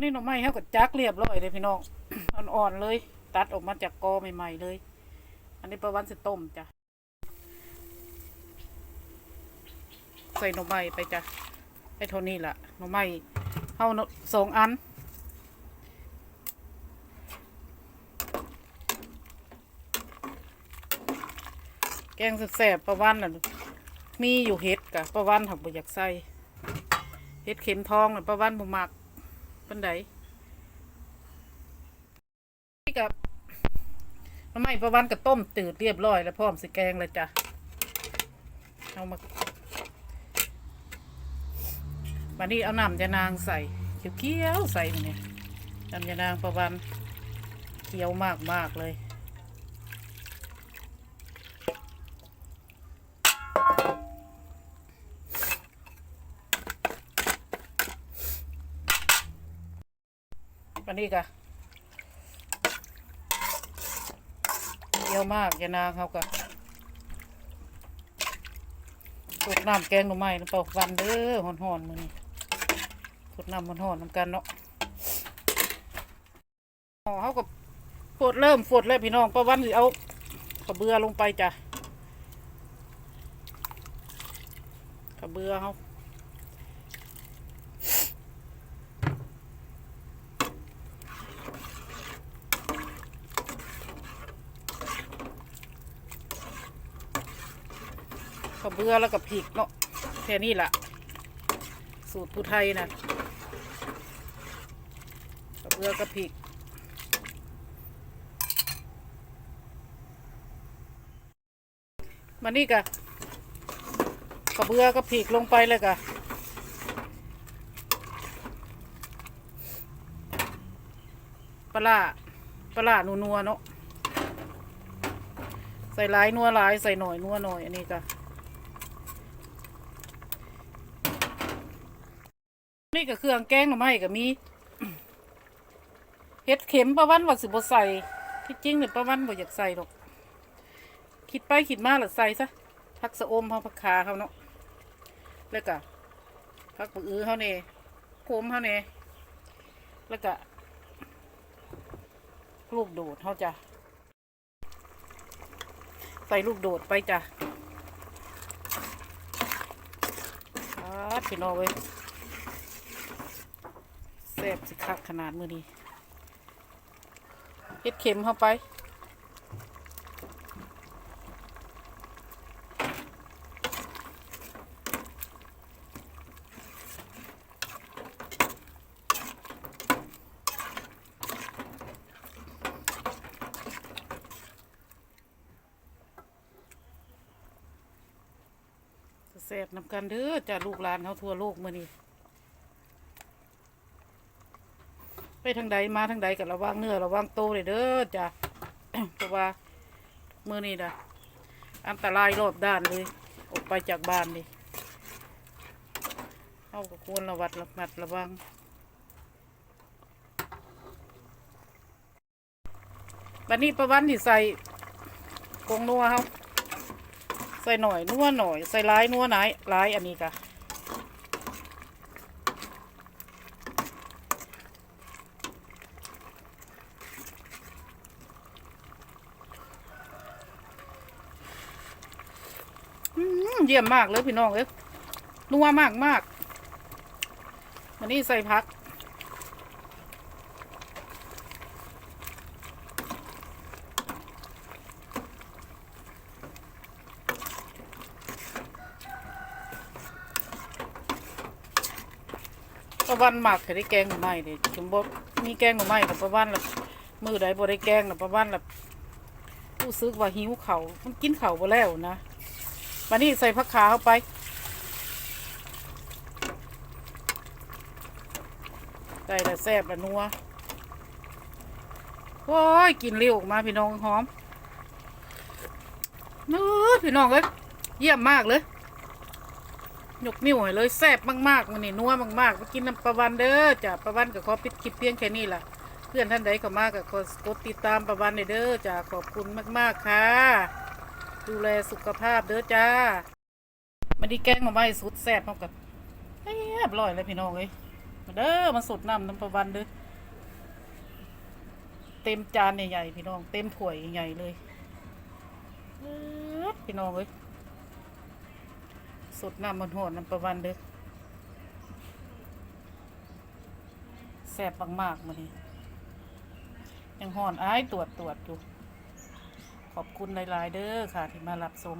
นี่หน่อไม้เขาก็จักเรียบร้อยเลยพี่น้องอ่อนๆเลย ตัดออกมาจากกอใหม่ๆเลย อันนี้ประวันสิต้มจ้ะใส่หน่อไม้ไปจ้ะไปเท่านี้ละหน่อไม้เฮาสองอันแกงแสบๆประวันน่ะมีอยู่เห็ดกะประวันหักบ่อยากใส่เห็ดเข็มทองน่ะประวันบ่มัก ปันใดนี่กับน้ำไม่ประวันกับต้มตืดเรียบร้อยแล้วพร้อมสิแกงเลยจ้ะเอามาวันนี้เอาน้ำยานางใส่เขียวๆใส่เนี่ยน้ำยานางประวันเขียวมากๆเลย วันนี้กะเยอะมากยานางเขากะสูตรน้ำแกงหน่อไม้น้ำเปล่าวันเด้อหอนหอนๆมือนี่สูตรน้ำหอนหอนๆน้ำกันเนาะอ๋อเขากับฝดเริ่มฝดแล้วพี่น้องประวันเอากระเบือลงไปจ้ะกระเบือเขา ข้าวเบื่อแล้วกับผิกเนาะแค่นี้แหละสูตรผู้ไทยนะข้าวเบื่อกับผิกมานี่กะข้าวเบื่อกับผิกลงไปเลยกะปลาปลาร้านัวๆเนาะใส่หลายนัวหลายใส่หน่อยนัวหน่อยอันนี้กะ นี่ก็เครื่องแกงหน่อไม้ก็มีเห็ดเข็มประวันว่าสิบ่ใส่ที่จริงเนี่ยประวันบ่อยากใส่หรอก คิดไปคิดมาแล้วใส่ซะผักสะอมเขาผักขาเขาเนาะแล้วก็ผักปื้อเขาเนี่ยโคมเขาเนี่ยแล้วก็ลูกโดดเขาจะใส่ลูกโดดไปจ้ะอาพี่น้องเว้ย สิคักขนาดมือนี้เฮ็ดเข็มเข้าไป แซ่บนำกันเด้อจ้าลูกหลานเขาทั่วโลกมือนี้ ไปทางใดมาทางใดกับระวังเนื้อระวังโตเลยเด้อจ้ะเพราะว่ามือนี้นะอันตรายรอบด้านเลยออกไปจากบ้านนี่เอาก็ควรระวัดระมัดระวังบันนี้ประวันที่ใส่กงนัวเขาใส่หน่อยนัวหน่อย ใส่ร้ายนัวไหนร้ายอันนี้กะ อืม เยี่ยมมากเลยพี่น้องเอ้ยนัวมากมากวันนี้ใส่พัก ประวันหมักเคยได้แกงหน่อไม้เด็ถึงบ่มีแกงหน่อไม้กับประวันละมือใดบ่ได้แกงนะประวันละรู้สึกว่าหิวเขามันกินเขาวบ่แล้วนะ วันนี้ใส่ผักขาเข้าไป ใส่แต่แซ่บและนัวโอ้ยกินเร็วออกมาพี่น้องหอมนู้พี่น้องเอ้ยเยี่ยมมากเลยยกนิ้วให้เลยแซ่บมากๆมันนี่นัวมากๆไปกินน้ำประวันเด้อจ้ะประวันก็ขอปิดคลิปเพียงแค่นี้ล่ะ เพื่อนท่านใดเข้ามาก็ขอกดติดตามประวันเด้อจ้ะขอบคุณมากๆค่ะ ดูแลสุขภาพเด้อจ้ามันดีแกงมาไว้สุดแซ่บมากกับเรียบร้อยเลยพี่น้องเลยมาเด้อมาสดน้ำน้ำประวันเด้อเต็มจานใหญ่ๆพี่น้อง เต็มถ้วยใหญ่เลยพี่น้องเอ้ยสดน้ำมันหอนน้ำประวันเด้อแซ่บมากๆมานี่ยังหอนอ้ายตรวจตรวจอยู่ ขอบคุณหลาย ๆ เด้อค่ะ ที่มารับชม